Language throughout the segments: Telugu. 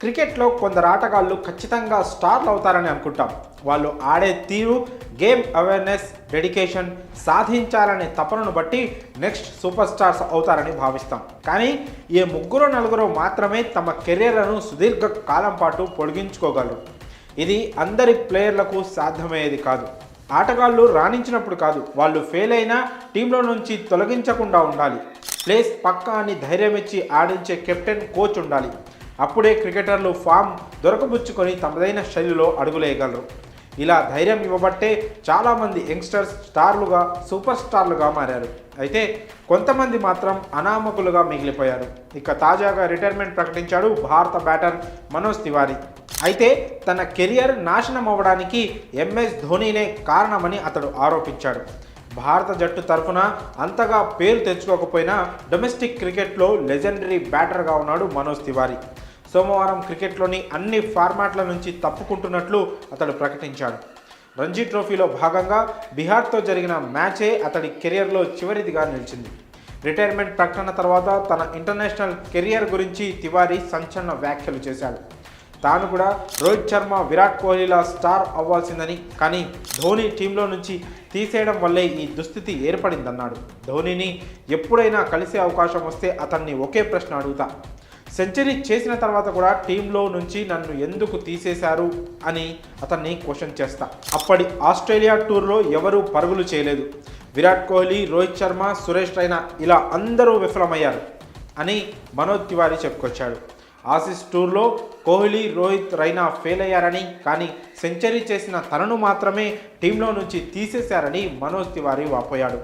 క్రికెట్లో కొందరు ఆటగాళ్ళు ఖచ్చితంగా స్టార్లు అవుతారని అనుకుంటాం. వాళ్ళు ఆడే తీరు గేమ్ అవేర్నెస్ డెడికేషన్ సాధించాలనే తపనను బట్టి నెక్స్ట్ సూపర్ స్టార్స్ అవుతారని భావిస్తాం. కానీ ఈ ముగ్గురు నలుగురు మాత్రమే తమ కెరీర్లను సుదీర్ఘ కాలం పాటు పొడిగించుకోగలరు. ఇది అందరి ప్లేయర్లకు సాధ్యమయ్యేది కాదు. ఆటగాళ్ళు రాణించినప్పుడు కాదు వాళ్ళు ఫెయిల్ అయినా టీంలో నుంచి తొలగించకుండా ఉండాలి. ప్లేస్ పక్కా అని ధైర్యం ఇచ్చి ఆడించే కెప్టెన్ కోచ్ ఉండాలి. అప్పుడే క్రికెటర్లు ఫామ్ దొరకబుచ్చుకొని తమదైన శైలిలో అడుగులేయగలరు. ఇలా ధైర్యం ఇవ్వబట్టే చాలామంది యంగ్స్టర్స్ స్టార్లుగా సూపర్ స్టార్లుగా మారారు. అయితే కొంతమంది మాత్రం అనామకులుగా మిగిలిపోయారు. ఇక తాజాగా రిటైర్మెంట్ ప్రకటించాడు భారత బ్యాటర్ మనోజ్ తివారీ. అయితే తన కెరియర్ నాశనం అవ్వడానికి ఎంఎస్ ధోనీనే కారణమని అతడు ఆరోపించాడు. భారత జట్టు తరఫున అంతగా పేరు తెచ్చుకోకపోయినా డొమెస్టిక్ క్రికెట్లో లెజెండరీ బ్యాటర్గా ఉన్నాడు మనోజ్ తివారీ. సోమవారం క్రికెట్లోని అన్ని ఫార్మాట్ల నుంచి తప్పుకుంటున్నట్లు అతడు ప్రకటించాడు. రంజీ ట్రోఫీలో భాగంగా బీహార్తో జరిగిన మ్యాచే అతడి కెరియర్లో చివరిదిగా నిలిచింది. రిటైర్మెంట్ ప్రకటన తర్వాత తన ఇంటర్నేషనల్ కెరియర్ గురించి తివారీ సంచలన వ్యాఖ్యలు చేశాడు. తాను కూడా రోహిత్ శర్మ విరాట్ కోహ్లీలా స్టార్ అవ్వాల్సిందని కానీ ధోని టీంలో నుంచి తీసేయడం వల్లే ఈ దుస్థితి ఏర్పడిందన్నాడు. ధోనిని ఎప్పుడైనా కలిసే అవకాశం వస్తే అతన్ని ఒకే ప్రశ్న అడుగుతా. సెంచరీ చేసిన తర్వాత కూడా టీంలో నుంచి నన్ను ఎందుకు తీసేశారు అని అతన్ని క్వశ్చన్ చేస్తా. అప్పటి ఆస్ట్రేలియా టూర్లో ఎవరూ పరుగులు చేయలేదు. విరాట్ కోహ్లీ రోహిత్ శర్మ సురేష్ రైనా ఇలా అందరూ విఫలమయ్యారు అని మనోజ్ తివారీ చెప్పుకొచ్చాడు. ఆసిస్ టూర్లో కోహ్లీ రోహిత్ రైనా ఫెయిల్ అయ్యారని కానీ సెంచరీ చేసిన తనను మాత్రమే టీంలో నుంచి తీసేశారని మనోజ్ తివారీ వాపోయాడు.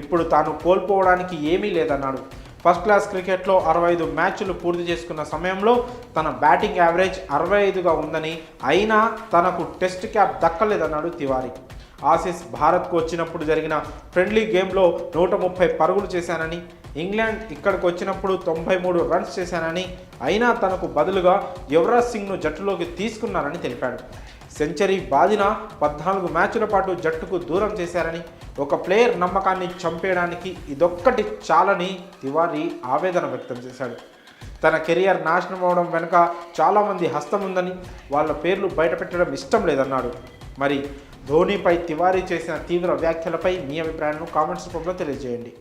ఇప్పుడు తాను కోల్పోవడానికి ఏమీ లేదన్నాడు. ఫస్ట్ క్లాస్ క్రికెట్లో అరవై ఐదు మ్యాచ్లు పూర్తి చేసుకున్న సమయంలో తన బ్యాటింగ్ యావరేజ్ అరవై ఐదుగా ఉందని అయినా తనకు టెస్ట్ క్యాప్ దక్కలేదన్నాడు తివారీ. ఆసిస్ భారత్కు వచ్చినప్పుడు జరిగిన ఫ్రెండ్లీ గేమ్లో నూట ముప్పై పరుగులు చేశానని ఇంగ్లాండ్ ఇక్కడికి వచ్చినప్పుడు తొంభై మూడు రన్స్ చేశానని అయినా తనకు బదులుగా యువరాజ్ సింగ్ను జట్టులోకి తీసుకున్నారని తెలిపాడు. సెంచరీ బాదిన పద్నాలుగు మ్యాచ్ల పాటు జట్టుకు దూరం చేశారని ఒక ప్లేయర్ నమ్మకాన్ని చంపేయడానికి ఇదొక్కటి చాలని తివారీ ఆవేదన వ్యక్తం చేశాడు. తన కెరియర్ నాశనం అవడం వెనుక చాలామంది హస్తం ఉందని వాళ్ళ పేర్లు బయటపెట్టడం ఇష్టం లేదన్నాడు. మరి ధోనీపై తివారీ చేసిన తీవ్ర వ్యాఖ్యలపై మీ అభిప్రాయాలను కామెంట్స్ రూపంలో తెలియజేయండి.